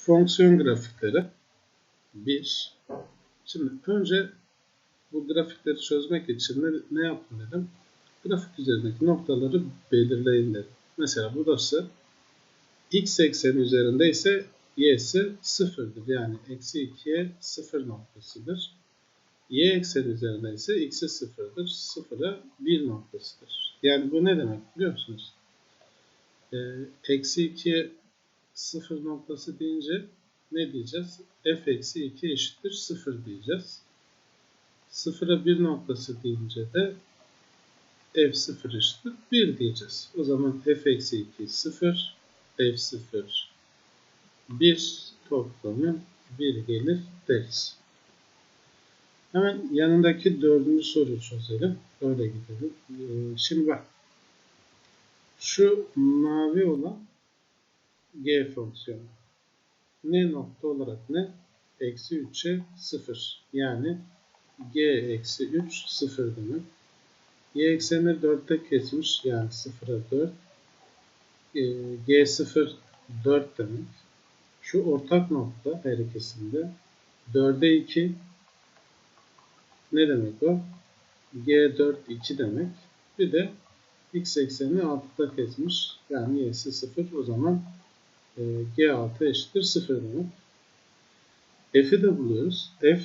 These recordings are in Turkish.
Fonksiyon grafikleri 1. Şimdi önce bu grafikleri çözmek için ne, ne yapın dedim. Grafik üzerindeki noktaları belirleyin dedim. Mesela burası x ekseni üzerinde ise y'si sıfırdır. Yani eksi 2'ye sıfır noktasıdır. y ekseni üzerinde ise x'i sıfırdır. Sıfıra 1 noktasıdır. Yani bu ne demek biliyor musunuz? Ee, eksi 2'ye 0 noktası deyince ne diyeceğiz? f eksi 2 eşittir 0 diyeceğiz. 0'a 1 noktası deyince de f 0 eşittir 1 diyeceğiz. O zaman f eksi 2 0, f 0 1 toplamı 1 gelir deriz. Hemen yanındaki dördüncü soruyu çözelim. Öyle gidelim. Ee, şimdi bak. Şu mavi olan g fonksiyonu. Ne nokta olarak ne? Eksi 3'e 0. Yani g eksi 3 0 demek. y eksenini 4'te kesmiş. Yani 0'a 4. E, g 0 4 demek. Şu ortak nokta her ikisinde. 4'e 2 ne demek o? G4 2 demek. Bir de x eksenini 6'da kesmiş. Yani y'si 0. O zaman e, G6 eşittir 0 demek. F'i de buluyoruz. F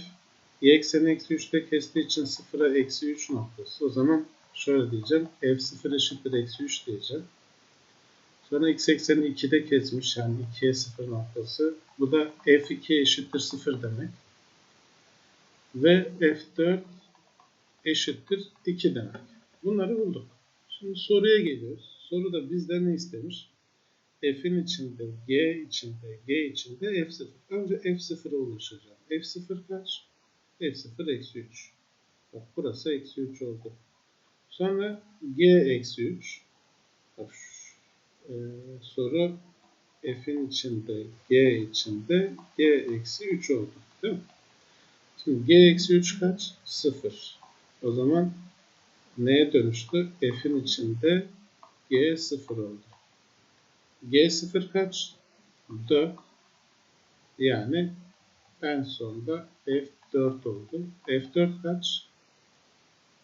y ekseni eksi 3'te kestiği için 0'a eksi 3 noktası. O zaman şöyle diyeceğim. F0 eşittir eksi 3 diyeceğim. Sonra x ekseni 2'de kesmiş. Yani 2'ye 0 noktası. Bu da F2 eşittir 0 demek. Ve F4 eşittir 2 demek. Bunları bulduk. Şimdi soruya geliyoruz. Soruda bizden ne istemiş? F'in içinde, G içinde, G içinde F0. Önce F0'a ulaşacağım. F0 kaç? F0 eksi 3. Bak burası eksi 3 oldu. Sonra G eksi 3. Bak e, soru F'in içinde, G içinde G eksi 3 oldu. Değil mi? Şimdi G eksi 3 kaç? 0. O zaman neye dönüştü? F'in içinde G 0 oldu. G 0 kaç? 4. Yani en sonunda F4 oldu. F4 kaç?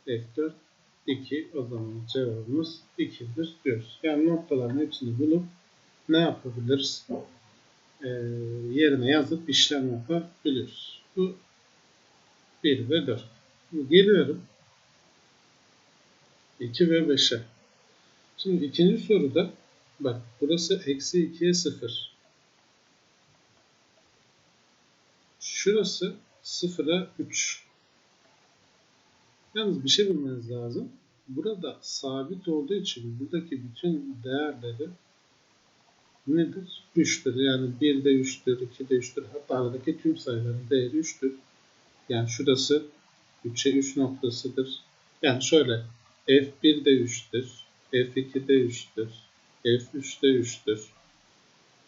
F4 2. O zaman cevabımız 2'dir diyoruz. Yani noktaların hepsini bulup ne yapabiliriz? Ee, yerine yazıp işlem yapabiliyoruz. Bu 1 ve 4. Geliyorum 2 ve 5'e. Şimdi ikinci soruda bak burası eksi 2'ye 0. Şurası 0'a 3. Yalnız bir şey bilmeniz lazım. Burada sabit olduğu için buradaki bütün değerleri nedir? 3'tür. Yani 1 de 3'tür, 2 de 3'tür. Hatta aradaki tüm sayıların değeri 3'tür. Yani şurası 3'e 3 noktasıdır. Yani şöyle F1 de 3'tür. F2 de 3'tür. F3 de 3'tür.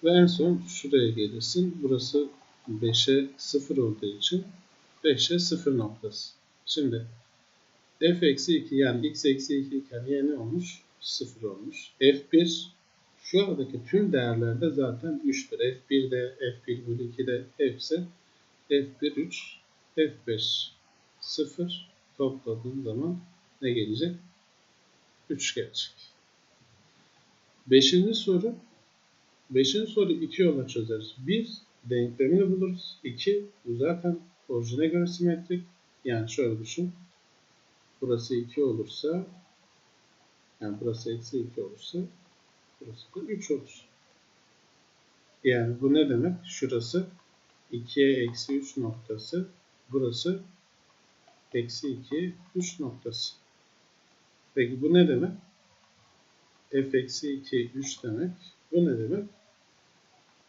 Ve en son şuraya gelirsin. Burası 5'e 0 olduğu için 5'e 0 noktası. Şimdi f eksi 2 yani x eksi 2 iken y ne olmuş? 0 olmuş. f1 şu aradaki tüm değerlerde zaten 3'tür. f1'de, f1 bölü 2'de hepsi f1 3, f5 0 topladığım zaman ne gelecek? 3 gelecek. Beşinci soru. Beşinci soru iki yola çözeriz. Bir, denklemini buluruz. İki, bu zaten orijine göre simetrik. Yani şöyle düşün. Burası 2 olursa yani burası eksi 2 olursa burası da 3 olur. Yani bu ne demek? Şurası 2'ye eksi 3 noktası. Burası eksi 2, 3 noktası. Peki bu ne demek? F eksi 2, 3 demek. Bu ne demek?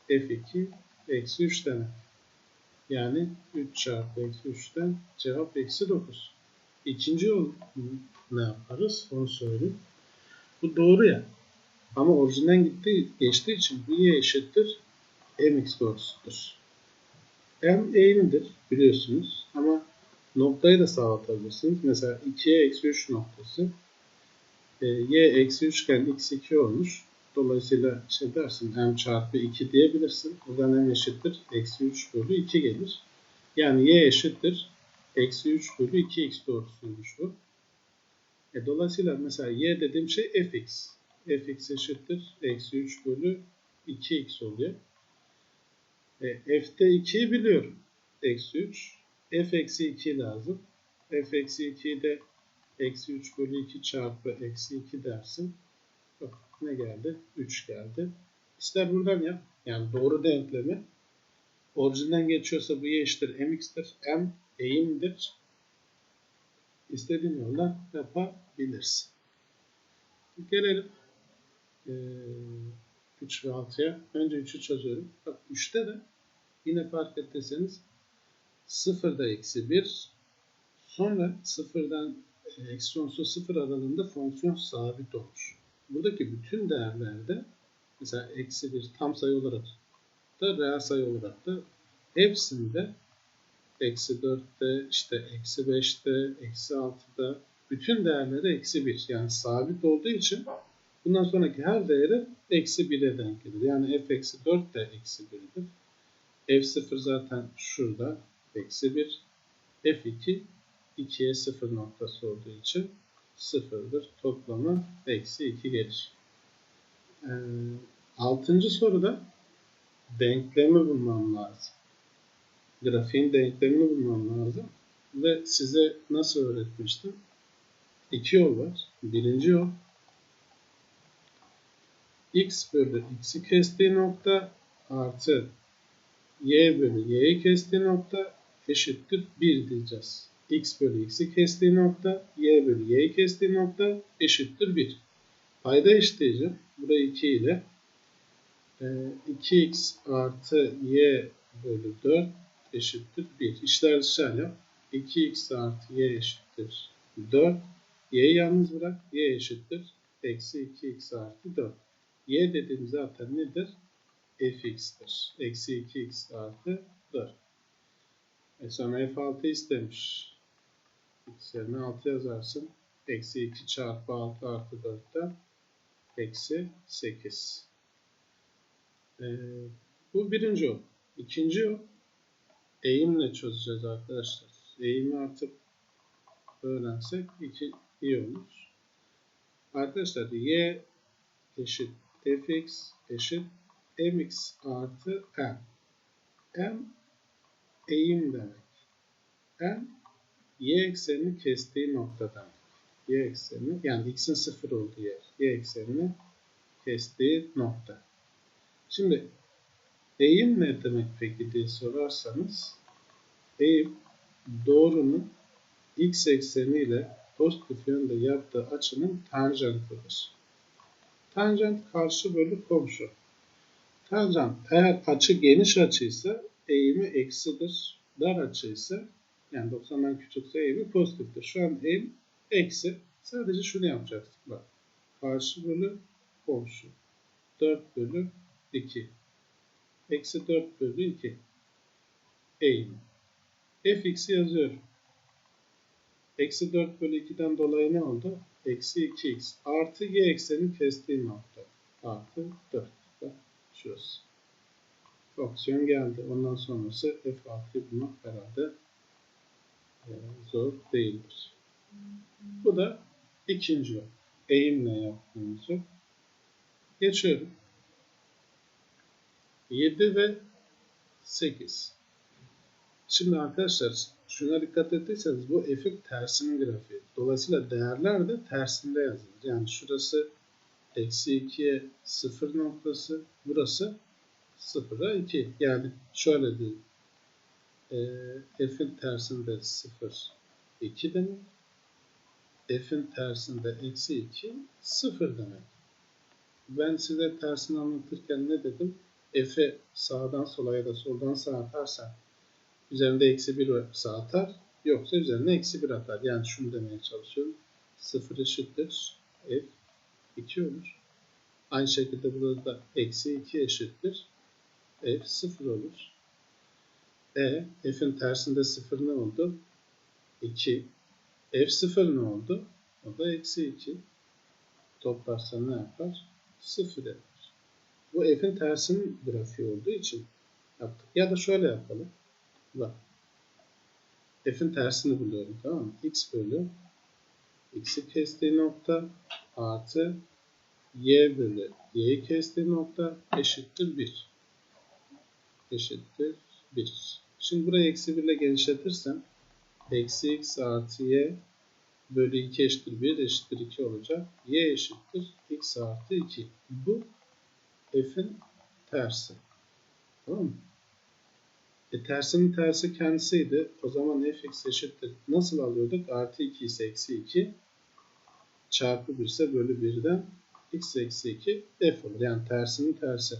f2 eksi 3 demek. Yani 3 çarpı eksi 3'ten cevap eksi 9. İkinci yol ne yaparız? Onu söyleyeyim. Bu doğru ya. Ama orijinden gittiği, geçtiği için bu y eşittir mx doğrusudur. m eğimlidir biliyorsunuz. Ama noktayı da sağlatabilirsiniz. Mesela 2'ye eksi 3 noktası. E, y eksi 3 iken x 2 olmuş. Dolayısıyla şey dersin m çarpı 2 diyebilirsin. Buradan m eşittir. Eksi 3 bölü 2 gelir. Yani y eşittir. Eksi 3 bölü 2x doğrusuymuş bu. E, dolayısıyla mesela y dediğim şey fx. fx eşittir. Eksi 3 bölü 2x oluyor. E, f'te 2'yi biliyorum. Eksi 3. f eksi 2 lazım. f eksi 2'yi de eksi 3 bölü 2 çarpı eksi 2 dersin. Bak ne geldi? 3 geldi. İster buradan yap. Yani doğru denklemi. Orijinden geçiyorsa bu y eşittir mx'tir. m eğimdir. İstediğin yoldan yapabilirsin. Gelelim ee, 3 ve 6'ya. Önce 3'ü çözüyorum. Bak 3'te de yine fark ettiyseniz 0'da eksi 1 sonra 0'dan eksi sonsuz 0 aralığında fonksiyon sabit olur. Buradaki bütün değerlerde mesela eksi 1 tam sayı olarak da reel sayı olarak da hepsinde eksi 4'te işte eksi 5'te eksi 6'da bütün değerleri eksi 1 yani sabit olduğu için bundan sonraki her değeri eksi 1'e denk gelir. Yani f eksi 4 de eksi 1'dir. f0 zaten şurada eksi 1. f2 2'ye 0 noktası olduğu için 0'dır. Toplamı eksi 2 gelir. Ee, altıncı soruda denklemi bulmam lazım. Grafiğin denklemini bulmam lazım. Ve size nasıl öğretmiştim? İki yol var. Birinci yol x bölü x'i kestiği nokta artı y bölü y'yi kestiği nokta eşittir 1 diyeceğiz. X bölü x'i kestiği nokta, y bölü y'yi kestiği nokta eşittir 1. Payda eşitleyeceğim. Burayı 2 ile. 2x ee, artı y bölü 4 eşittir 1. İşler dışarı yap. 2x artı y eşittir 4. y'yi yalnız bırak. y eşittir. Eksi 2x artı 4. y dediğim zaten nedir? fx'tir. Eksi 2x artı 4. E sonra f6 istemiş. X yerine 6 yazarsın. Eksi 2 çarpı 6 artı 4'ten eksi 8. Ee, bu birinci yol. İkinci yol eğimle çözeceğiz arkadaşlar. Eğimi artık öğrensek iki iyi olur. Arkadaşlar y eşit fx eşit mx artı m. m eğim demek. m y eksenini kestiği nokta demek. y eksenini yani x'in sıfır olduğu yer. y eksenini kestiği nokta. Şimdi eğim ne demek peki diye sorarsanız eğim doğrunun x ekseniyle pozitif yönde yaptığı açının tanjantıdır. Tanjant karşı bölü komşu. Tanjant eğer açı geniş açıysa eğimi eksidir. Dar açıysa yani 90'dan küçükse eğimi pozitiftir. Şu an eğim eksi. Sadece şunu yapacaksın. Bak. Karşı bölü komşu. 4 bölü 2. Eksi 4 bölü 2. Eğimi. fx'i yazıyorum. Eksi 4 bölü 2'den dolayı ne oldu? Eksi 2x artı y ekseni kestiği nokta. Artı 4. Bak şurası. Fonksiyon geldi. Ondan sonrası f6'yı bulmak herhalde zor değildir. Bu da ikinci yol. Eğimle yaptığımız yol. Geçiyorum. 7 ve 8. Şimdi arkadaşlar şuna dikkat ettiyseniz bu f'in tersinin grafiği. Dolayısıyla değerler de tersinde yazılır. Yani şurası eksi 2'ye 0 noktası. Burası 0'a 2. Yani şöyle diyeyim. E, f'in tersinde 0 2 demek. f'in tersinde eksi 2 0 demek. Ben size tersini anlatırken ne dedim? f'i sağdan sola ya da soldan sağa atarsan üzerinde eksi 1 sağ atar. Yoksa üzerine eksi 1 atar. Yani şunu demeye çalışıyorum. 0 eşittir. f 2 olur. Aynı şekilde burada da eksi 2 eşittir. f 0 olur. E f'in tersinde 0 ne oldu? 2. f 0 ne oldu? O da eksi 2. Toplarsa ne yapar? 0 yapar. Bu f'in tersinin grafiği olduğu için yaptık. Ya da şöyle yapalım. Bak. f'in tersini buluyorum tamam mı? x bölü x'i kestiği nokta artı y bölü y'yi kestiği nokta eşittir 1. Eşittir 1. Şimdi burayı eksi 1 ile genişletirsem eksi x artı y bölü 2 eşittir 1 eşittir 2 olacak. y eşittir x artı 2. Bu f'in tersi. Tamam mı? E tersinin tersi kendisiydi. O zaman fx eşittir. Nasıl alıyorduk? Artı 2 ise eksi 2 çarpı 1 ise bölü 1'den x eksi 2 f olur. Yani tersinin tersi.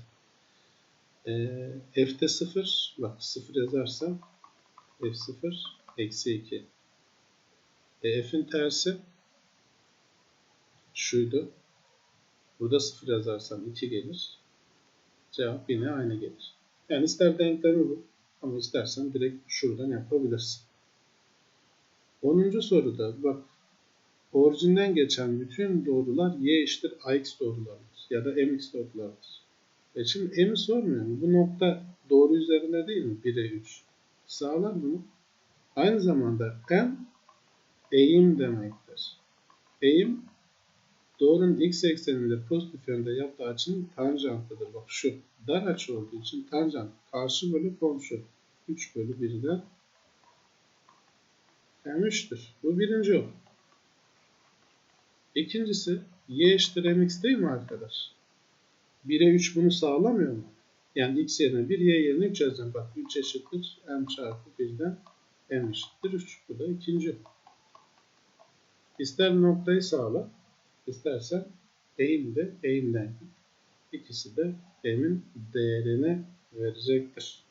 E, f'te 0 bak 0 yazarsam f0 eksi 2. E, f'in tersi şuydu. Burada 0 yazarsam 2 gelir. Cevap yine aynı gelir. Yani ister denklemi bu ama istersen direkt şuradan yapabilirsin. 10. soruda bak orijinden geçen bütün doğrular y eşittir ax doğrularıdır ya da mx doğrularıdır. E şimdi m'i sormuyor mu? Bu nokta doğru üzerinde değil mi? 1'e 3. Sağlar bunu. Aynı zamanda m eğim demektir. Eğim doğrunun x ekseninde pozitif yönde yaptığı açının tanjantıdır. Bak şu dar açı olduğu için tanjant karşı bölü komşu. 3 bölü 1'den m3'tür. Bu birinci yol. İkincisi y eşittir mx değil mi arkadaş? 1'e 3 bunu sağlamıyor mu? Yani x yerine 1, y yerine 3 yazacağım. Bak 3 eşittir m çarpı 1'den m eşittir 3. Bu da ikinci. İster noktayı sağla, istersen eğim de eğimden. İkisi de m'in değerini verecektir.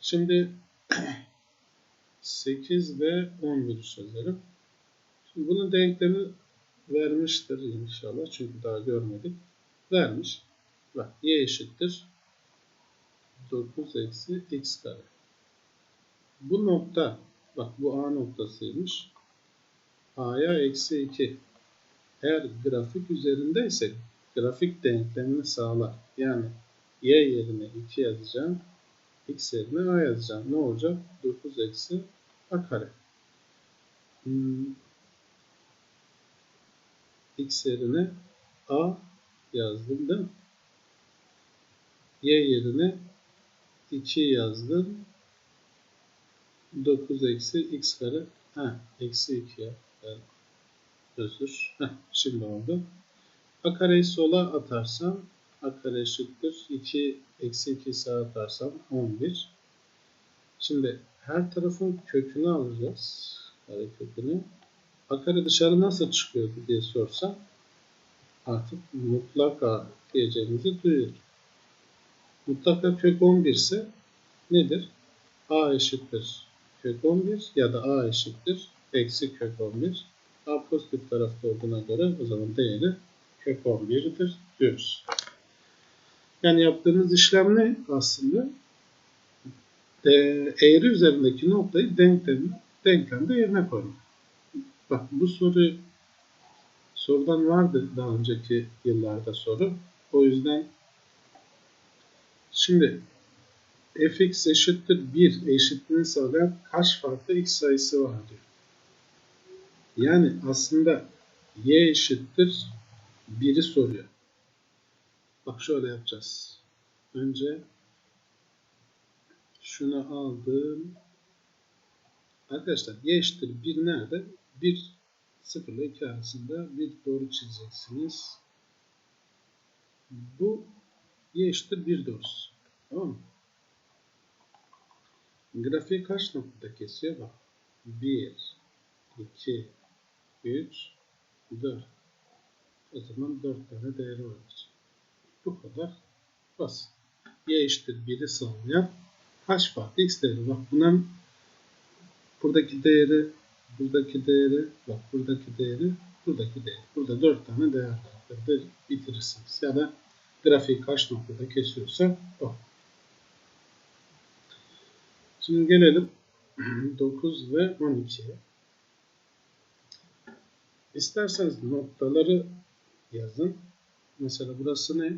Şimdi 8 ve 11 çözelim. Şimdi bunun denklemi vermiştir inşallah. Çünkü daha görmedik. Vermiş. Bak y eşittir 9 eksi x kare. Bu nokta bak bu A noktasıymış. A'ya eksi 2. Eğer grafik üzerindeyse grafik denklemini sağlar. Yani y yerine 2 yazacağım. x yerine a yazacağım. Ne olacak? 9 eksi a kare. Hmm. x yerine a yazdım değil mi? y yerine 2 yazdım. 9 eksi x kare. Ha, eksi 2 ya. Özür. Heh, şimdi oldu. A kareyi sola atarsam A kare eşittir. 2 eksi 2 sağa atarsam 11. Şimdi her tarafın kökünü alacağız. Kare kökünü. A kare dışarı nasıl çıkıyordu diye sorsam artık mutlaka diyeceğimizi duyuyor. Mutlaka kök 11 ise nedir? A eşittir kök 11 ya da A eşittir eksi kök 11. A pozitif tarafta olduğuna göre o zaman değeri kök 11'dir diyoruz. Yani yaptığımız işlem ne aslında? E, eğri üzerindeki noktayı denklemi, denklemde yerine koymak. Bak bu soru sorudan vardı daha önceki yıllarda soru. O yüzden şimdi fx eşittir 1 eşitliğini sağlayan kaç farklı x sayısı var diyor. Yani aslında y eşittir 1'i soruyor. Bak şöyle yapacağız. Önce şunu aldım. Arkadaşlar y eşittir 1 nerede? 1 0 ile 2 arasında bir doğru çizeceksiniz. Bu y eşittir 1 doğrusu. Tamam mı? Grafiği kaç noktada kesiyor? Bak. 1, 2, 3, 4. O zaman 4 tane değeri vardır. Bu kadar basit. Y eşittir 1'i sağlayan kaç farklı x değeri? Bak bunun buradaki değeri, buradaki değeri, bak buradaki değeri, buradaki değeri. Burada 4 tane değer vardır. Bitirirsiniz. Ya da grafiği kaç noktada kesiyorsa o. Şimdi gelelim 9 ve 12'ye. İsterseniz noktaları yazın. Mesela burası ne?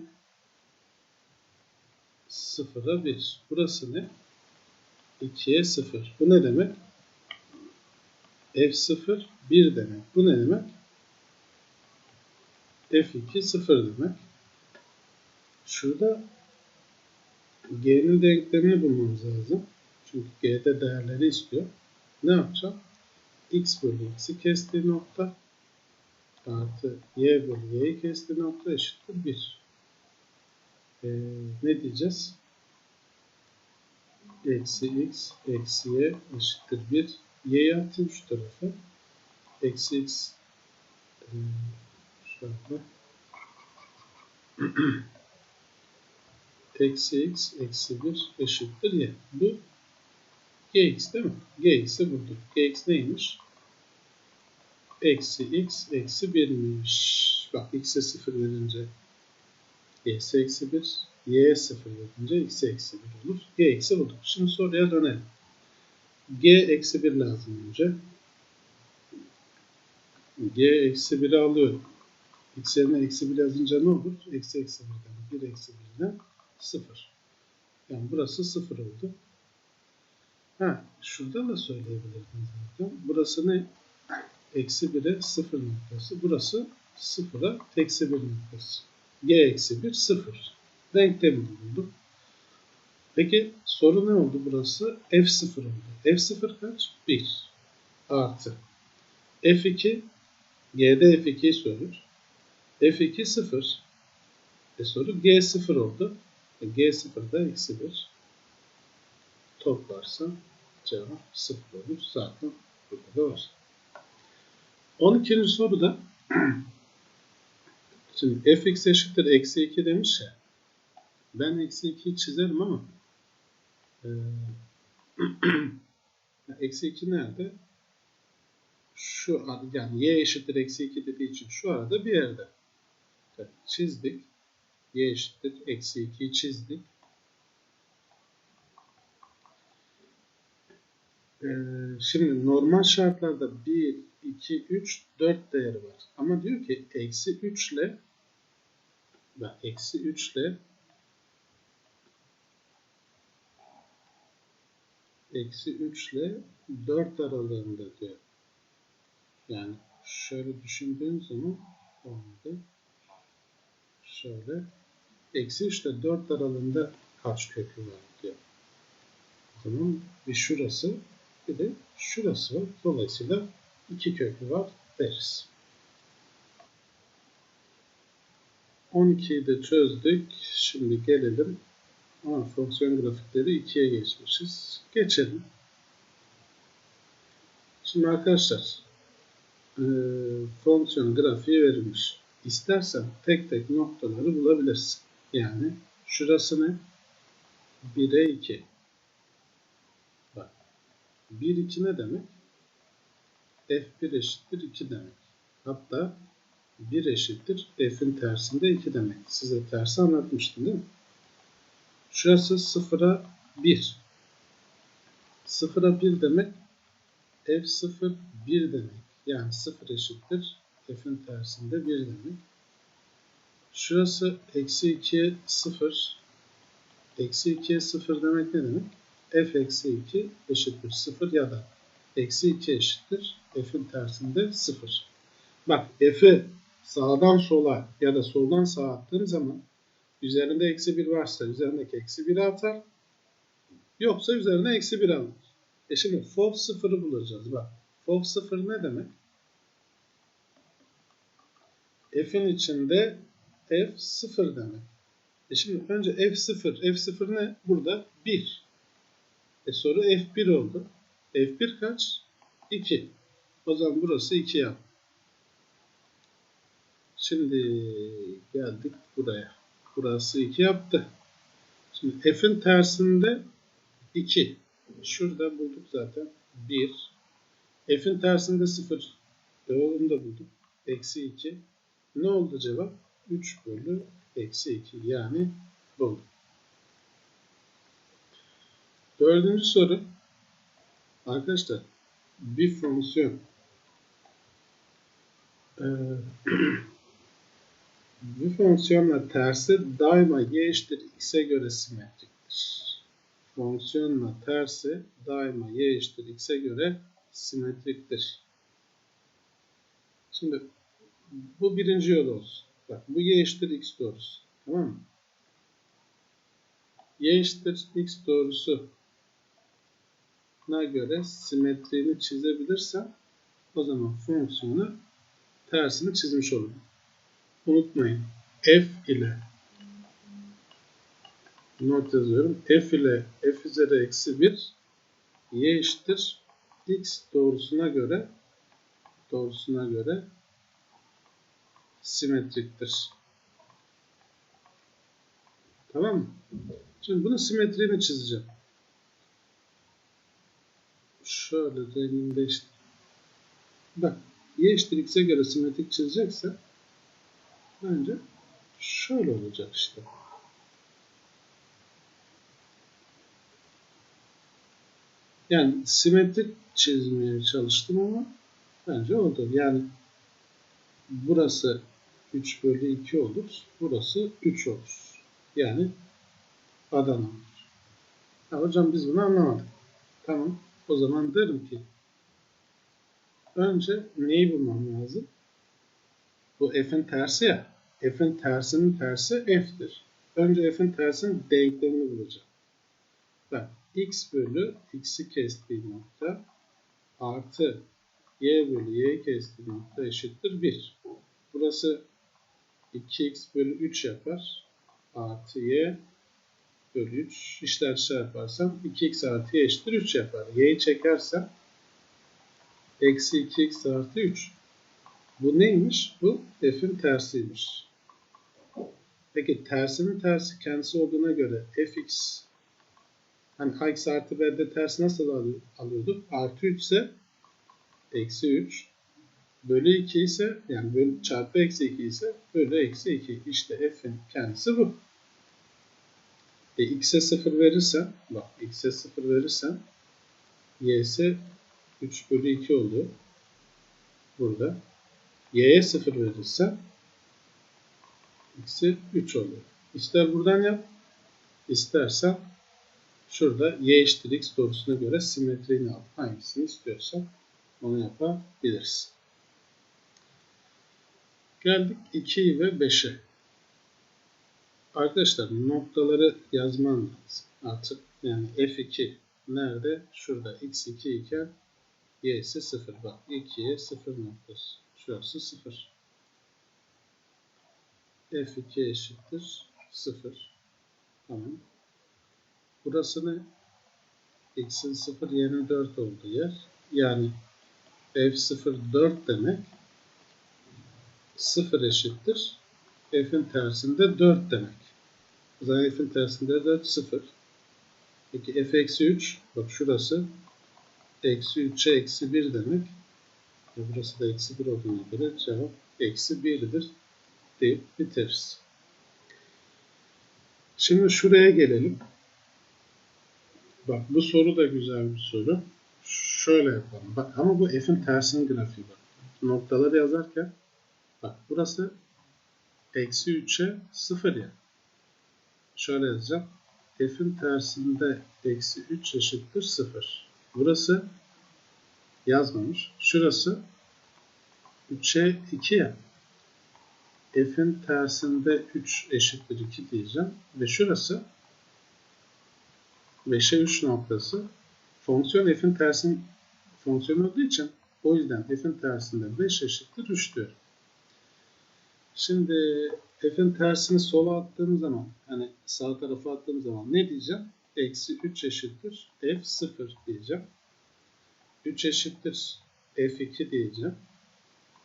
0'a 1. Burası ne? 2'ye 0. Bu ne demek? F0 1 demek. Bu ne demek? F2 0 demek. Şurada G'nin denklemini bulmamız lazım. Çünkü G'de değerleri istiyor. Ne yapacağım? X bölü X'i kestiği nokta artı Y bölü Y'yi kestiği nokta eşittir 1. Ee, ne diyeceğiz? Eksi X eksi Y eşittir 1. Y'yi atayım şu tarafa. Eksi X e, şöyle eksi x eksi 1 eşittir y. Bu gx değil mi? gx'i bulduk. gx neymiş? Eksi x eksi 1'miş. Bak x'e 0 verince y'si eksi 1. y'ye 0 verince x'e eksi 1 olur. gx'i bulduk. Şimdi soruya dönelim. G eksi 1 lazım önce. g eksi 1'i alıyorum. x yerine eksi 1 yazınca ne olur? Eksi eksi 1'den 1 eksi 1'den 0. Yani burası 0 oldu. Ha, şurada da söyleyebilirdim zaten. Burası ne? Eksi 1'e 0 noktası. Burası 0'a eksi 1 noktası. G eksi 1 0. Denklemini bulduk. Peki soru ne oldu burası? F0 oldu. F0 kaç? 1. Artı. F2 G'de F2'yi soruyor. F2 0. E soru G0 oldu. G0'da eksi 1 toplarsa cevap 0 olur. Zaten burada da var. 12. soruda şimdi fx eşittir eksi 2 demiş ya ben eksi 2'yi çizerim ama e, eksi 2 nerede? Şu yani y eşittir eksi 2 dediği için şu arada bir yerde. Evet, çizdik y eşittir eksi 2'yi çizdik. Ee, şimdi normal şartlarda 1, 2, 3, 4 değeri var. Ama diyor ki eksi 3 ile eksi 3 ile eksi 3 ile 4 aralığında diyor. Yani şöyle düşündüğüm zaman olmadı. Şöyle eksi 3 ile 4 aralığında kaç kökü var diyor. Zaman bir şurası bir de şurası var. Dolayısıyla iki kökü var deriz. 12'yi de çözdük. Şimdi gelelim. Ama fonksiyon grafikleri 2'ye geçmişiz. Geçelim. Şimdi arkadaşlar e, fonksiyon grafiği verilmiş. İstersen tek tek noktaları bulabilirsin. Yani şurası ne? 1'e 2. Bak. 1 2 ne demek? F1 eşittir 2 demek. Hatta 1 eşittir F'in tersinde 2 demek. Size tersi anlatmıştım değil mi? Şurası 0'a 1. 0'a 1 demek F0 1 demek. Yani 0 eşittir F'in tersinde 1 demek. Şurası eksi 2'ye 0. Eksi 2'ye 0 demek ne demek? f eksi 2 eşittir 0 ya da eksi 2 eşittir f'in tersinde 0. Bak f'i sağdan sola ya da soldan sağa attığım zaman üzerinde eksi 1 varsa üzerindeki eksi 1'i atar. Yoksa üzerine eksi 1 alır. E şimdi FOV 0'ı bulacağız. Bak FOV 0 ne demek? F'in içinde f 0 demek. E şimdi önce f0. f0 ne? Burada 1. E soru f1 oldu. f1 kaç? 2. O zaman burası 2 yap. Şimdi geldik buraya. Burası 2 yaptı. Şimdi f'in tersinde 2. Şurada bulduk zaten. 1. F'in tersinde 0. E da bulduk. Eksi 2. Ne oldu cevap? 3 bölü eksi 2 yani bu. Dördüncü soru. Arkadaşlar bir fonksiyon ee, Bu fonksiyonla tersi daima y eşittir x'e göre simetriktir. Fonksiyonla tersi daima y eşittir x'e göre simetriktir. Şimdi bu birinci yol olsun. Bak bu y eşittir x doğrusu. Tamam mı? y eşittir x doğrusu na göre simetriğini çizebilirsem o zaman fonksiyonu tersini çizmiş olurum. Unutmayın. f ile not yazıyorum. f ile f üzeri eksi 1 y eşittir x doğrusuna göre doğrusuna göre simetriktir. Tamam mı? Şimdi bunun simetriğini çizeceğim. Şöyle rengini değiştir. Bak y eşittir x'e göre simetrik çizecekse bence şöyle olacak işte. Yani simetrik çizmeye çalıştım ama bence oldu. Yani burası 3 bölü 2 olur. Burası 3 olur. Yani Adana olur. Ya hocam biz bunu anlamadık. Tamam. O zaman derim ki önce neyi bulmam lazım? Bu f'in tersi ya. F'in tersinin tersi f'tir. Önce f'in tersinin denklemini bulacağım. Bak x bölü x'i kestiği nokta artı y bölü y'yi kestiği nokta eşittir 1. Burası 2x bölü 3 yapar. Artı y bölü 3 işler dışarı yaparsam 2x artı y eşittir 3 yapar. y'yi çekersem eksi 2x artı 3. Bu neymiş? Bu f'in tersiymiş. Peki tersinin tersi kendisi olduğuna göre fx hani ax artı b'de ters nasıl alıyorduk? Artı 3 ise eksi 3 bölü 2 ise yani bölü çarpı eksi 2 ise bölü eksi 2. İşte f'in kendisi bu. E, x'e 0 verirsem bak x'e 0 verirsem y'se 3 bölü 2 oluyor. Burada. y'ye 0 verirsem x'e 3 oluyor. İster buradan yap. istersen şurada y eşittir x doğrusuna göre simetriğini al. Hangisini istiyorsan onu yapabilirsin. Geldik 2 ve 5'e. Arkadaşlar noktaları yazman lazım. Artık yani F2 nerede? Şurada x2 iken y ise 0. Bak 2'ye 0 noktası. Şurası 0. F2 eşittir 0. Tamam. Burası ne? X'in 0 y'nin 4 olduğu yer. Yani F0 4 demek 0 eşittir. F'in tersinde 4 demek. O zaman f'in tersinde 4 0. Peki f eksi 3 bak şurası eksi 3'e eksi 1 demek. Burası da eksi 1 olduğuna göre cevap eksi 1'dir deyip bitiririz. Şimdi şuraya gelelim. Bak bu soru da güzel bir soru. Şöyle yapalım. Bak ama bu f'in tersinin grafiği bak. Noktaları yazarken bak burası eksi 3'e 0 ya. Şöyle yazacağım. F'in tersinde eksi 3 eşittir 0. Burası yazmamış. Şurası 3'e 2 ya. F'in tersinde 3 eşittir 2 diyeceğim. Ve şurası 5'e 3 noktası. Fonksiyon f'in tersinin fonksiyon olduğu için o yüzden f'in tersinde 5 eşittir 3 diyorum. Şimdi f'in tersini sola attığım zaman hani sağ tarafa attığım zaman ne diyeceğim? Eksi 3 eşittir f 0 diyeceğim. 3 eşittir f2 diyeceğim.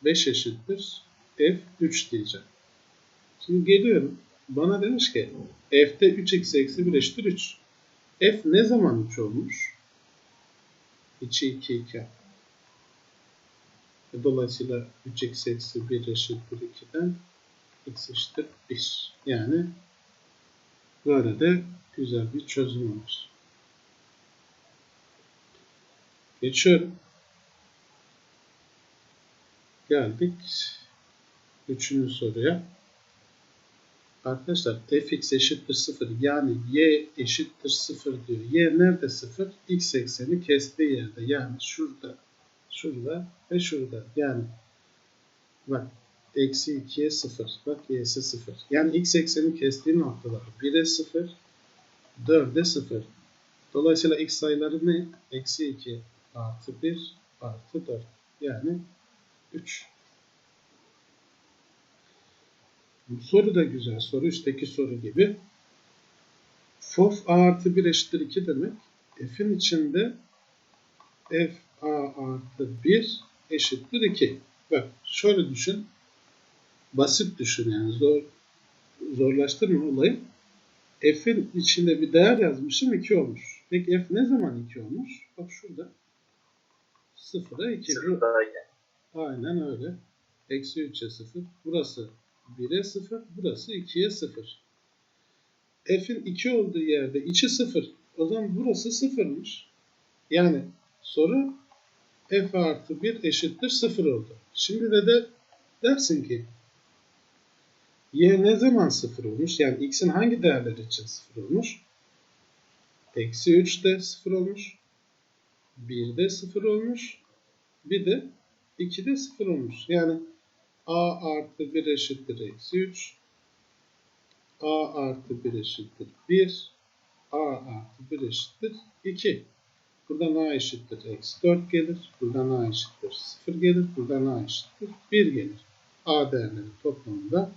5 eşittir f3 diyeceğim. Şimdi geliyorum. Bana demiş ki f'te 3x eksi 1 eşittir 3. f ne zaman 3 olmuş? İçi 2 iken. Dolayısıyla 3x eksi 1 eşittir 2'den x eşittir 1. Yani böyle de güzel bir çözüm var. Geçiyorum. Geldik üçüncü soruya. Arkadaşlar fx eşittir 0 yani y eşittir 0 diyor. Y nerede 0? X ekseni kestiği yerde. Yani şurada, şurada ve şurada. Yani bak eksi 2'ye 0. Bak y'si 0. Yani x ekseni kestiği noktalar 1'e 0, 4'e 0. Dolayısıyla x sayıları ne? Eksi 2 artı 1 artı 4. Yani 3. Bu soru da güzel soru. Üstteki soru gibi. Fof a artı 1 eşittir 2 demek. F'in içinde f a artı 1 eşittir 2. Bak şöyle düşün. Basit düşün yani. Zor, zorlaştırma olayı. F'in içinde bir değer yazmışım 2 olmuş. Peki f ne zaman 2 olmuş? Bak şurada. 0'a 2. Bu- Aynen öyle. Eksi 3'e 0. Burası 1'e 0. Burası 2'ye 0. F'in 2 olduğu yerde içi 0. O zaman burası 0'mış. Yani soru F artı 1 eşittir 0 oldu. Şimdi de, de dersin ki Y ne zaman 0 olmuş? Yani X'in hangi değerleri için 0 olmuş? Eksi 3'te 0 olmuş. 1'de 0 olmuş. Bir de 2'de 0 olmuş. Yani a artı 1 eşittir eksi 3. a artı 1 eşittir 1. a artı 1 eşittir 2. Buradan a eşittir eksi 4 gelir. Buradan a eşittir 0 gelir. Buradan a eşittir 1 gelir. a değerleri toplamında